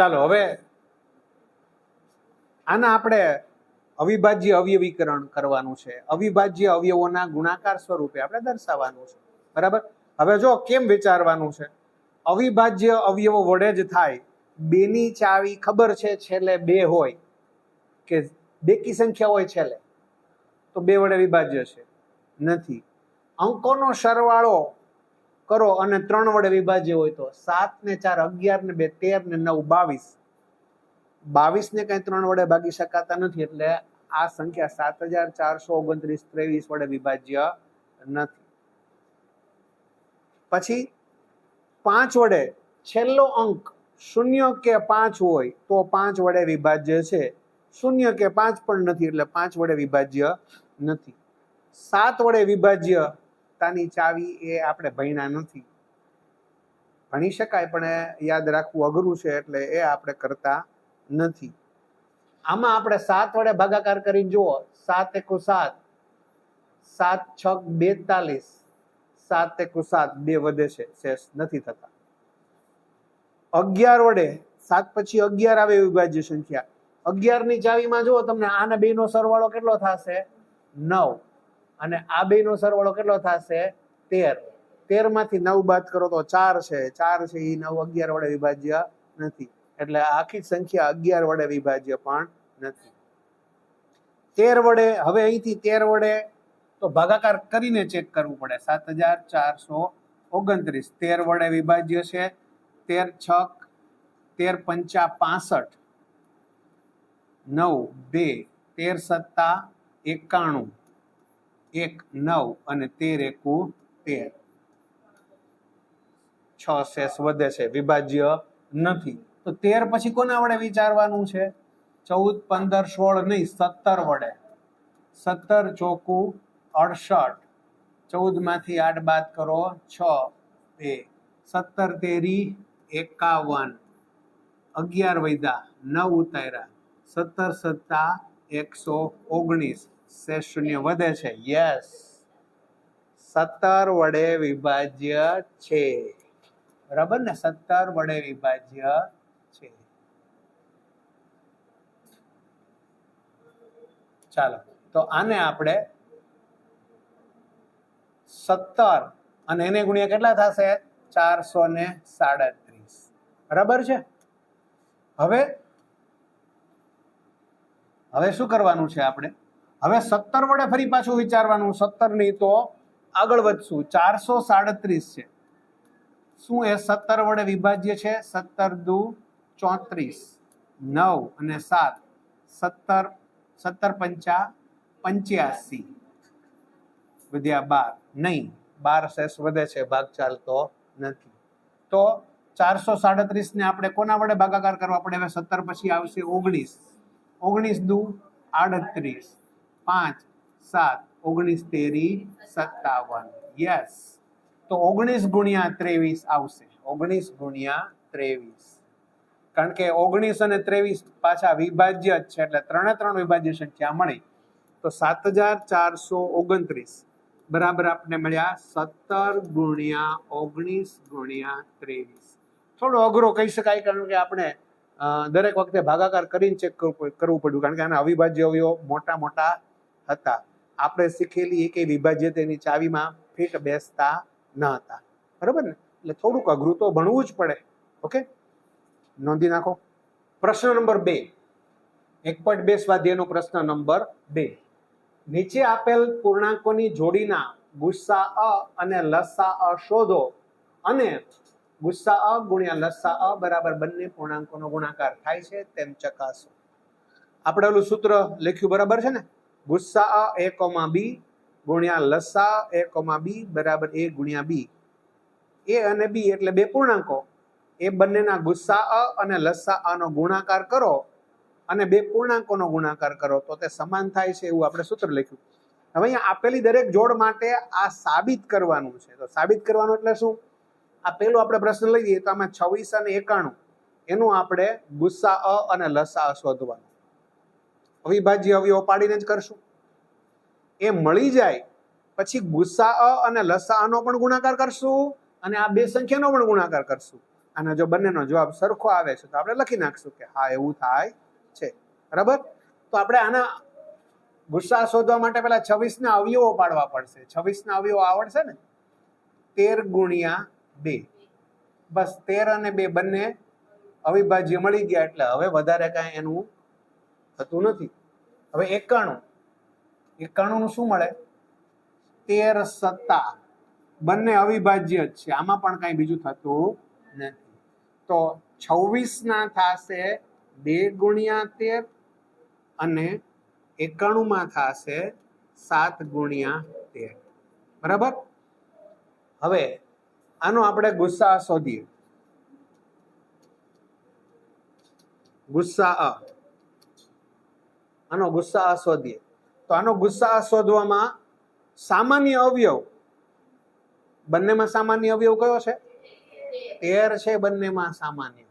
ચાલો, હવે આના આપણે અવિભાજ્ય અવયવીકરણ કરવાનું છે. અવિભાજ્ય અવયવોના ગુણાકાર સ્વરૂપે આપણે દર્શાવવાનું છે. બરાબર? હવે જો કેમ વિચારવાનું છે? અવિભાજ્ય અવયવો વડે જ થાય. બેની ચાવી ખબર છે છેલ્લે બે હોય કે બેકી સંખ્યા હોય છેલ્લે? તો બે વડે વિભાજ્ય છે. નથી. અંકોનો સરવાળો કરો અને ત્રણ વડે વિભાજ્ય હોય તો સાત ને ચાર, અગિયાર ને બે, તેર ને નવ, બાવીસ. બાવીસ ને કઈ ત્રણ વડે ભાગી શકાતા નથી એટલે આ સંખ્યા સાત હજાર ચારસો ઓગણત્રીસ ત્રેવીસ વડે વિભાજ્ય નથી. પછી પાંચ વડે છેલ્લો અંક શૂન્ય કે પાંચ હોય તો પાંચ વડે વિભાજ્ય છે. શૂન્ય કે પાંચ પણ નથી એટલે પાંચ વડે વિભાજ્ય નથી. સાત વડે વિભાજ્ય તાની ચાવી એ આપણે ભણ્યા નથી. ભણી શકાય, પણ યાદ રાખવું અઘરું છે એટલે એ આપણે કરતા નથી. આમાં આપણે સાત વડે ભાગાકાર કરીને જુઓ, સાત એકુ સાત સાત છક બેતાલીસ, સાત એકુ સાત, બે વધે છે, શેષ નથી થતા. અગિયાર વડે, સાત પછી અગિયાર આવે વિભાજ્ય સંખ્યા. અગિયારની ચાવીમાં જુઓ તમને આના બે નો સરવાળો કેટલો થશે? નવ. અને આ બે નો સરવાળો કેટલો થશે? તેર. તેરમાંથી નવ બાદ કરો તો ચાર છે. ચાર છે એ નવ અગિયાર વડે વિભાજ્ય નથી. એટલે આખી સંખ્યા અગિયાર વડે વિભાજ્ય પણ નથી. તેર વડે, હવે અહીંથી તેર વડે તો ભાગાકાર કરીને ચેક કરવું પડે. સાત હજાર ચારસો ઓગણત્રીસ. તેર વડે વિભાજ્ય છે. તેર છક, તેર પંચા પાસઠ. નવ, બે. તેર સત્તા એકાણું. એક, નવ અને તેર એકુ તેર. છ શેષ વધે છે, વિભાજ્ય નથી. તો તેર પછી કોના વડે વિચારવાનું છે? ચૌદ, પંદર, સોળ નહીં, સત્તર વડે. સત્તર ચોકુ અડસઠ. ચૌદમાંથી આઠ બાદ કરો છ, બે. સત્તર તેરી એકાવન. અગિયાર વૈદા, નવ ઉતાર્યા. સત્તર સત્તા એકસો ઓગણીસ. શેષ શૂન્ય વધે છે. યસ સત્તર વડે વિભાજ્ય છે. બરાબર ને? સત્તર વડે વિભાજ્ય છે. ચાલો. તો આને આપણે સત્તર અને એને ગુણ્યા કેટલા થશે? ચારસો ને સાડત્રીસ. બરાબર છે? હવે હવે શું કરવાનું છે આપણે? હવે સત્તર વડે ફરી પાછું વિચારવાનું, સત્તર નહીં તો આગળ વધશું. ચારસો સાડત્રીસ છે. શું એ સત્તર વડે વિભાજ્ય છે? સત્તર દુ ચોત્રીસ. નવ અને સાત. સત્તર સત્તર પંચા પંચ્યાસી. વધ્યા બાર. નહીં, બાર શેષ વધે છે ભાગ ચાલતો નથી. તો ચારસો સાડત્રીસ ને આપણે કોના વડે ભાગાકાર કરવા પડે? હવે સત્તર પછી આવશે ઓગણીસ. ઓગણીસ દુ આડત્રીસ. પાંચ, સાત, ઓગણીસ, તેરી, સત્તાવન. યસ તો ઓગણીસ ગુણ્યા ત્રેવીસ આવશે. ઓગણીસ ગુણ્યા ત્રેવીસ. કારણ કે ઓગણીસ અને ત્રેવીસ પાછા વિભાજ્ય જ છે, એટલે ત્રણે ત્રણ વિભાજ્ય સંખ્યા મળી. તો સાત હજાર ચારસો ઓગણત્રીસ. બરાબર આપણે મળ્યા? સત્તર ગુણ્યા ઓગણીસ ગુણ્યા ત્રેવીસ. થોડો અઘરો કહી શકાય, કારણ કે આપણે દરેક વખતે ભાગાકાર કરીને ચેક કરવું કરવું પડ્યું. કારણ કે આના અવિભાજ્ય અવયવો મોટા મોટા હતા. આપણે શીખેલી એકે વિભાજ્ય તેની ચાવીમાં ફિટ બેસતા ન હતા. બરાબર ને? એટલે થોડુંક અઘરું તો ભણવું જ પડે. ઓકે? નોંધી નાખો. પ્રશ્ન નંબર બે. એક પોઈન્ટ બે સ્વાધ્યાયનો પ્રશ્ન નંબર બે. નીચે આપેલ પૂર્ણાંકોની જોડીના ગુસ્સા અ અને લસા અ શોધો અને ગુસ્સા અ ગુણ્યા લસા અ બરાબર બંને પૂર્ણાંકોનો ગુણાકાર થાય છે તેમ ચકાસો. આપણે ઓલું સૂત્ર લખ્યું બરાબર છે ને? ગુસ્સા અ, એ કોમા બી, ગુણ્યા લસા એ કોમા બી, બરાબર એ ગુણ્યા બી. એ અને બી એટલે બે પૂર્ણાંકો. એ બંનેના ગુસ્સા અ અને લસા અનો ગુણાકાર કરો અને બે પૂર્ણાંકોનો ગુણાકાર કરો તો તે સમાન થાય છે એવું આપણે સૂત્ર લખ્યું. હવે અહીંયા આપેલી દરેક જોડ માટે આ સાબિત કરવાનું છે. તો સાબિત કરવાનું એટલે શું? આ પેલો આપણે પ્રશ્ન લઈ લઈએ તો આમાં છવ્વીસ અને એકાણું. એનું આપણે ગુસ્સા અ અને લસા શોધવાનું. અવિભાજ્ય અવયવો પાડીને જ કરશું. એ મળી જાય, પછી ગુસ્સા અ અને લસા અ પણ ગુણાકાર કરશું અને આ બે સંખ્યાનો પણ ગુણાકાર કરશું. અને જો બંનેનો જવાબ સરખો આવે છે તો આપણે લખી નાખશું કે હા, એવું થાય છે. બરાબર? તો આપણે આના ગુસ્સા શોધવા માટે પેલા છવ્વીસ ના અવયવો પાડવા પડશે. છવ્વીસ ના અવયવો આવડશે ને? તેર ગુણ્યા બે. બસ તેર અને બે બંને અવિભાજ્ય મળી ગયા એટલે હવે વધારે કાંઈ એનું થતું નથી. હવે એકાણું. એકાણું શું મળે? તેર સત્તા. બંને અવિભાજ્ય જ છે. આમાં પણ કાંઈ બીજું થતું નથી. તો છવ્વીસ ના થશે બે ગુણ્યા તેર અને એકાણું માં થશે સાત ગુણ્યા તેર. બરાબર? હવે આનો આપણે ગુસ્સા શોધીએ. ગુસ્સા અ. આનો ગુસ્સા શોધીએ. તો આનો ગુસ્સા શોધવામાં સામાન્ય અવયવ, બંનેમાં સામાન્ય અવયવ કયો છે? તેર છે બંનેમાં સામાન્ય.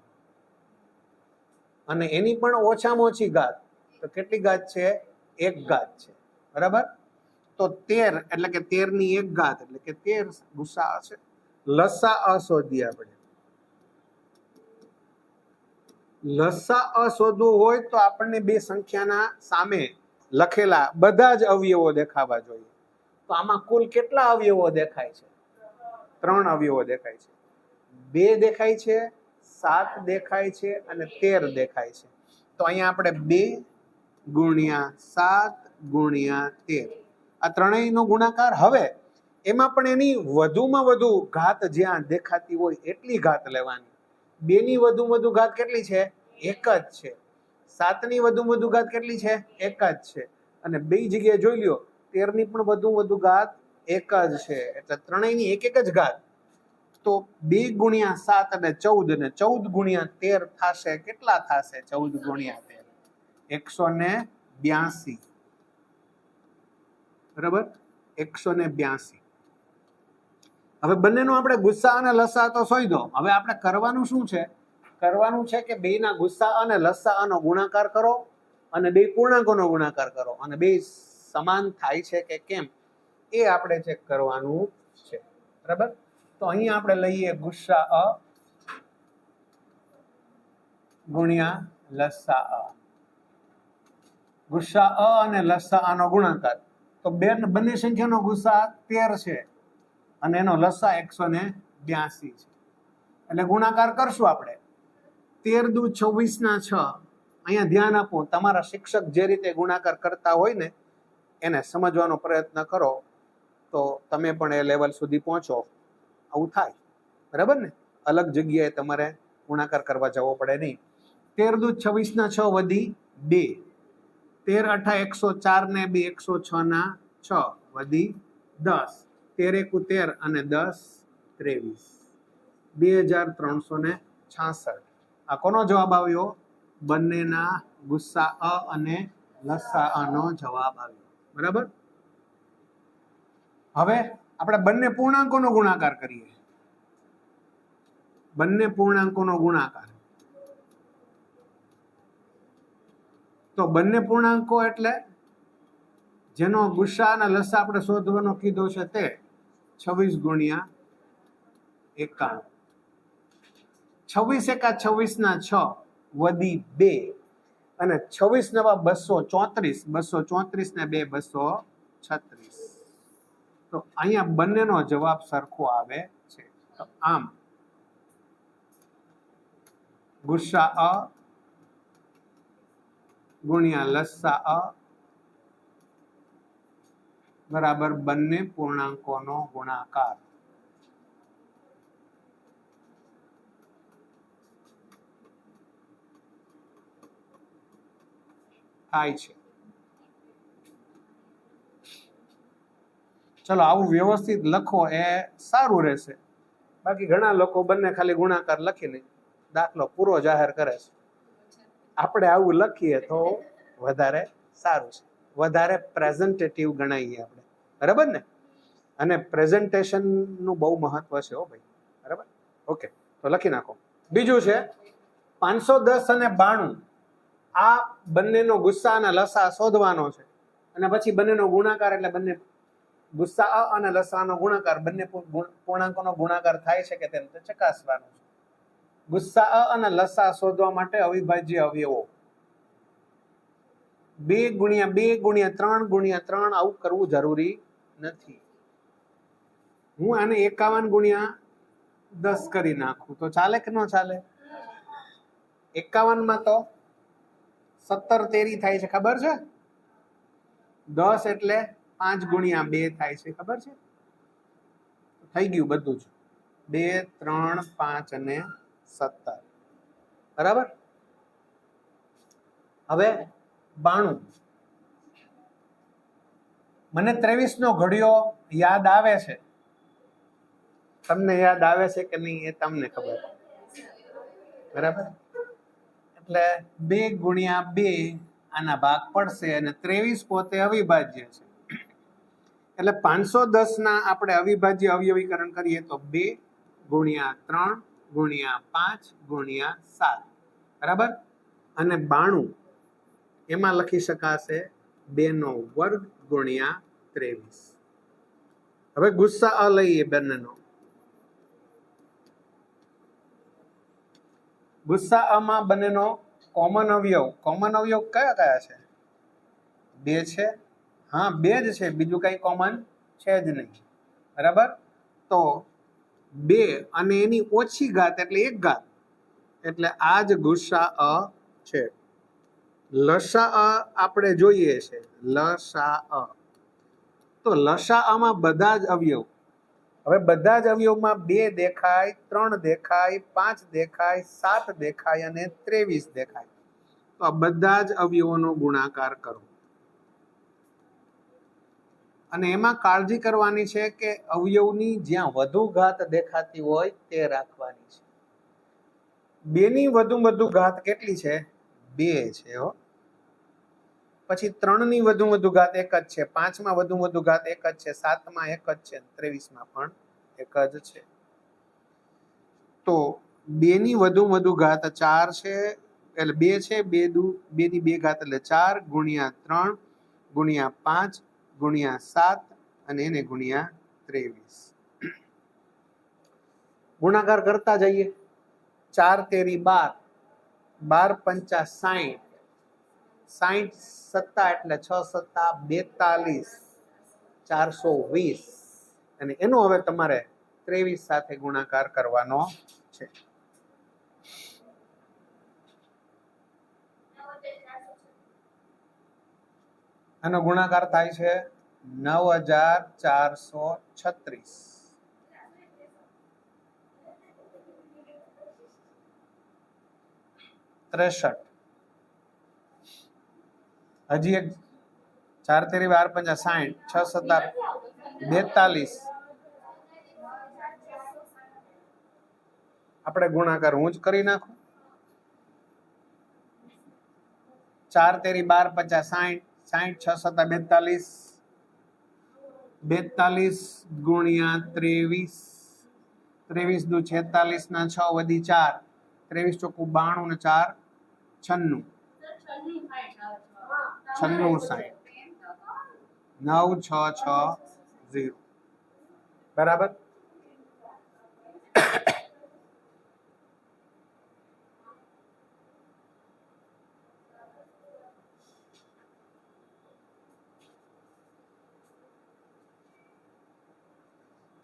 અને એની પણ ઓછામાં ઓછી ઘાત. તો કેટલી ઘાત છે? એક ઘાત છે. બરાબર? તો તેર, એટલે કે તેરની એક ઘાત, એટલે કે તેર ગુસ્સા છે લસા અ આપણે. લસા શોધવું હોય તો આપણને બે સંખ્યાના સામે લખેલા બધા જ અવયવો દેખાવા જોઈએ. તો આમાં કુલ કેટલા અવયવો દેખાય છે? ત્રણ અવયવો દેખાય છે. બે દેખાય છે, સાત દેખાય છે અને તેર દેખાય છે. તો અહીંયા આપણે બે ગુણ્યા સાત ગુણ્યા તેર. આ ત્રણેયનો ગુણાકાર હવે એમાં પણ એની વધુમાં વધુ ઘાત જ્યાં દેખાતી હોય એટલી ઘાત લેવાની. બેની વધુ વધુ ઘાત કેટલી છે? એક જ છે. સાતની વધુ વધુ ઘાત કેટલી છે? એક જ છે. અને બે જગ્યાએ જોઈ લ્યો, તેરની પણ વધુ વધુ ઘાત એક જ છે. એટલે ત્રણેયની એક એક જ ઘાત. તો બે ગુણ્યા સાત અને ચૌદ અને ચૌદ ગુણ્યા તેર થશે. કેટલા થશે? ચૌદ ગુણ્યા તેર. એકસો ને બ્યાસી. બરાબર? એકસો ને બ્યાસી. હવે બંનેનો આપણે ગુસ્સા અને લસ્સા તો સોઈ દો હવે આપણે કરવાનું શું છે? કરવાનું છે કે બેના ગુસ્સા અને લસ્સાનો ગુણાકાર કરો અને બે પૂર્ણાંકોનો ગુણાકાર કરો અને બે સમાન થાય છે કે કેમ? એ આપણે ચેક કરવાનું છે. બરાબર? તો અહીંયા આપણે લઈએ ગુસ્સા અ ગુણ્યા લસ્સા અ. ગુસ્સા અ અને લસ્સા આનો ગુણાકાર. તો બે બંને સંખ્યાનો ગુસ્સા તેર છે. અને એનો લસા એકસો ને બ્યાસી છે. એટલે ગુણાકાર કરશું આપણે. તેર દુ છવ્વીસ ના છ. અહીંયા ધ્યાન આપો, તમારા શિક્ષક જે રીતે ગુણાકાર કરતા હોય ને, એને સમજવાનો પ્રયત્ન કરો, તો તમે પણ એ લેવલ સુધી પહોંચો. આવું થાય. બરાબર ને? અલગ જગ્યાએ તમારે ગુણાકાર કરવા જવો પડે નહીં. તેર દુ છવ્વીસ ના છ વધી બે. તેર અઠા એકસો ચાર ને બે એકસો છ ના છ વધી દસ. તેર એકુ તેર અને દસ ત્રેવીસ. બે હજાર ત્રણસો ને છાસઠ. આ કોનો જવાબ આવ્યો? બંનેના ગુસ્સા અ અને લસા અ નો જવાબ આવ્યો. બરાબર? હવે આપણે બંને પૂર્ણાંકોનો ગુણાકાર કરીએ. બંને પૂર્ણાંકોનો ગુણાકાર. તો બંને પૂર્ણાંકો એટલે જેનો ગુસ્સા અને લસા આપણે શોધવાનો કીધો છે તે છવ્વીસ ગુણ્યા એકાણું. છવ્વીસ એકા છવ્વીસ ના છ વધી બે. અને છવ્વીસ નવા બસો ચોત્રીસ બસો ચોત્રીસ ને બે, બસો છત્રીસ. તો અહીંયા બંનેનો જવાબ સરખો આવે છે. તો આમ, ગુસ્સા અ ગુણ્યા લસ્સા અ બરાબર બંને પૂર્ણાંકોનો ગુણાકાર. થાય છે. ચલો, આવું વ્યવસ્થિત લખો એ સારું રહેશે. બાકી ઘણા લોકો બંને ખાલી ગુણાકાર લખીને દાખલો પૂરો જાહેર કરે છે. આપણે આવું લખીએ તો વધારે સારું છે. વધારે પ્રેઝન્ટેટિવ ગણાઈએ આપણે. બરાબર ને? અને પ્રેઝન્ટેશનનું બહુ મહત્વ છે હો ભાઈ. બરાબર? ઓકે, તો લખી નાખો. બીજું છે, પાંચસો દસ અને બાણું. આ બંનેનો ગુસ્સા અને લસા શોધવાનો છે. અને પછી બંનેનો ગુણાકાર એટલે બંને ગુસ્સા અને લસાનો ગુણાકાર, બંને પૂર્ણાંકોનો ગુણાકાર થાય છે કે તેમ તે ચકાસવાનું છે. ગુસ્સા અને લસા શોધવા માટે અવિભાજ્ય અવયવો. બે ગુણ્યા બે ગુણ્યા ત્રણ ગુણ્યા ત્રણ આવું કરવું જરૂરી નથી. હું આને એકાવન ગુણ્યા દસ કરી નાખું. તો ચાલે કે ન ચાલે? એકાવનમાં તો સત્તર તેરી થાય છે, ખબર છે? દસ એટલે પાંચ ગુણ્યા બે થાય છે, ખબર છે? થઈ ગયું બધું જ. બે, ત્રણ, પાંચ અને સત્તર. બરાબર? હવે બાણું. મને ત્રેવીસ નો ઘડિયો યાદ આવે છે. તમને યાદ આવે છે કે નહીં એ તમને ખબર. બરાબર? એટલે બે ગુણ્યા બે આના ભાગ પડશે અને ત્રેવીસ પોતે અવિભાજ્ય છે. એટલે પાંચસો દસ ના આપણે અવિભાજ્ય અવયવીકરણ કરીએ તો બે ગુણ્યા ત્રણ ગુણ્યા પાંચ ગુણ્યા સાત. બરાબર? અને બાણું એમાં લખી શકાશે બે નો વર્ગ ગુણ્યા ત્રેવીસ. હવે ગુસ્સા અ લઈએ બંનેનો. ગુસ્સા અમાં બંનેનો કોમન અવયવ કોમન અવયવ કયા કયા છે? બે છે? હા, બે જ છે, બીજું કઈ કોમન છે જ નહીં. બરાબર? તો બે અને એની ઓછી ઘાત એટલે એક ઘાત. એટલે આ જ ગુસ્સા અ છે. લસા આપણે જોઈએ છે. લસા. તો લસા અમાં બધા જ અવયવ. હવે બધા જ અવયવમાં બે દેખાય, ત્રણ દેખાય, પાંચ દેખાય, સાત દેખાય અને ત્રેવીસ દેખાય. તો આ બધા જ અવયવોનો ગુણાકાર કરો. અને એમાં કાળજી કરવાની છે કે અવયવની જ્યાં વધુ ઘાત દેખાતી હોય તે રાખવાની છે. બેની વધુ વધુ ઘાત કેટલી છે? બે છે, હો. પછી ત્રણની વધુ વધુ ઘાત એક જ છે, પાંચમાં વધુ વધુ ઘાત એક જ છે, સાતમાં એક જ છે ત્રેવીસમાં પણ એક જ છે. તો બેની વધુ વધુ ઘાત ચાર છે, એટલે બે છે, બે દુ બે ની બે ઘાત એટલે ચાર, ગુણ્યા ત્રણ, ગુણ્યા પાંચ, ગુણ્યા સાત અને એને ગુણ્યા ત્રેવીસ. ગુણાકાર કરતા જઈએ. ચાર તેરી બાર. બાર પંચા સાઠ સાઠ સત્તા એટલે છ સત્તા બેતાલીસ, ચારસો વીસ. અને એનો હવે તમારે ત્રેવીસ સાથે ગુણાકાર કરવાનો છે. આનો ગુણાકાર થાય છે નવ હજાર ચારસો છત્રીસ. ત્રેસઠ. હજી એક ચાર તેરી બાર પંચા સાઠ છ સત્તર, બેતાલીસ. આપણે ગુણાકાર હું જ કરી નાખું? ચાર તેરી બાર પચાસ સાઠ સાઠ છ સત્તા બેતાલીસ. બેતાલીસ ગુણ્યા ત્રેવીસ. ત્રેવીસ દુ છેતાલીસ ના છ વધી ચાર. ત્રેવીસ ચોખ્ખું બાણું ને ચાર, છન્નું. છન્નું સાઠ. નવ, છ છ, ઝીરો. બરાબર?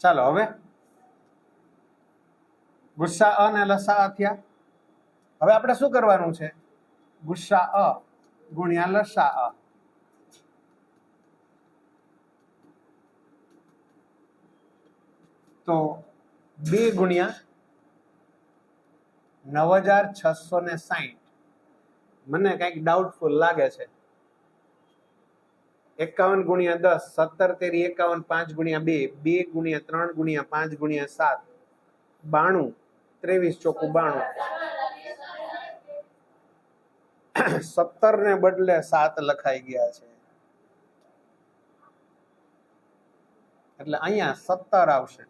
ચાલો હવે ગુસ્સા અ ને લસા અ થયા. હવે આપણે શું કરવાનું છે? ગુસ્સા અ ગુણ્યા લસા અ. તો બે ગુણ્યા નવ હજાર છસો ને સાહીઠ. મને કંઈક ડાઉટફુલ લાગે છે. એકાવન ગુણ્યા દસ, સત્તર તેરી એકાવન, પાંચ ગુણ્યા બે બે ગુણ્યા ત્રણ ગુણ્યા પાંચ ગુણ્યા સાત, બાણું, ત્રેવીસ ચોખ્ખું બાણું. સત્તર ને બદલે સાત લખાઈ ગયા છે. એટલે અહીંયા સત્તર આવશે.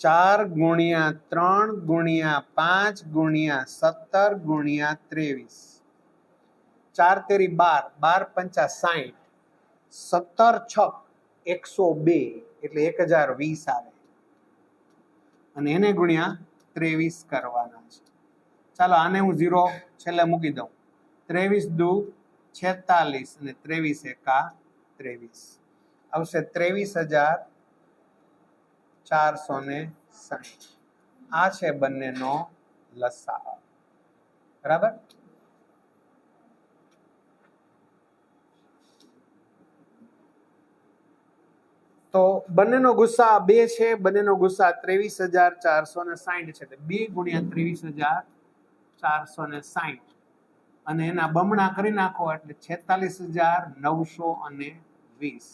ચાર ગુણ્યા ત્રણ ગુણ્યા પાંચ ગુણ્યા સત્તર ગુણ્યા ત્રેવીસ. ચાર તેરી બાર બાર પંચા સાઠ સત્તર છક એકસો બે, એટલે એક હજાર વીસ આવે. અને એને ગુણ્યા ત્રેવીસ કરવાના છે. ચાલો આને હું ઝીરો છેલ્લે મૂકી દઉં. ત્રેવીસ દુ છેતાલીસ અને ત્રેવીસ એકા ત્રેવીસ. આવશે ત્રેવીસ હજાર ચારસો ને સાઠ આ છે બંનેનો લસા બરાબર? તો બંનેનો ગુસ્સા બે છે, બંનેનો ગુસ્સા ત્રેવીસ હજાર ચારસો ને સાહીઠ છે. એટલે બે ગુણ્યા ત્રેવીસ હજાર ચારસો ને સાહીઠ. અને એના બમણા કરી નાખો એટલે છેતાલીસ હજાર નવસો અને વીસ.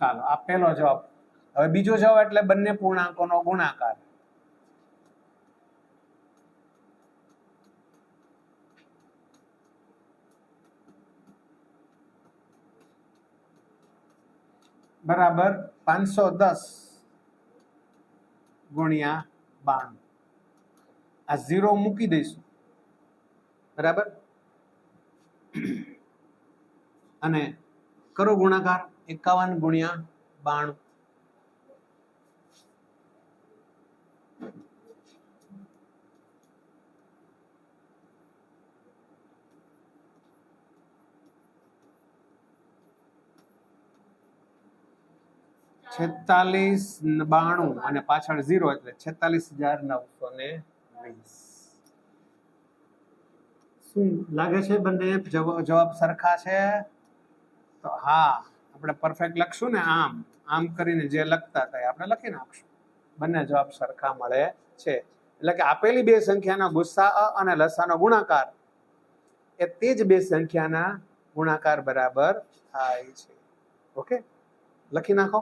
ચાલો, આ પહેલો જવાબ. હવે બીજો જવાબ એટલે બંને પૂર્ણાંકોનો ગુણાકાર. બરાબર પાંચસો દસ ગુણ્યા બાણું. આ ઝીરો મૂકી દઈશું. બરાબર? અને કરો ગુણાકાર એકાવન ગુણ્યા બાણું. છેતાલીસ બાણું અને પાછળ ઝીરો એટલે છેતાલીસ હજાર નવસો ને વીસ. શું લાગે છે બંને જવાબ સરખા છે? તો હા, આપણે પરફેક્ટ લખશું ને આમ. આમ કરીને જે લખતા હતા આપણે લખી નાખશું. બંને જવાબ સરખા મળે છે. એટલે કે આપેલી બે સંખ્યાના ગુસ્સા અને લસાનો ગુણાકાર. એ તે જ બે સંખ્યાના ગુણાકાર બરાબર થાય છે. ઓકે? લખી નાખો.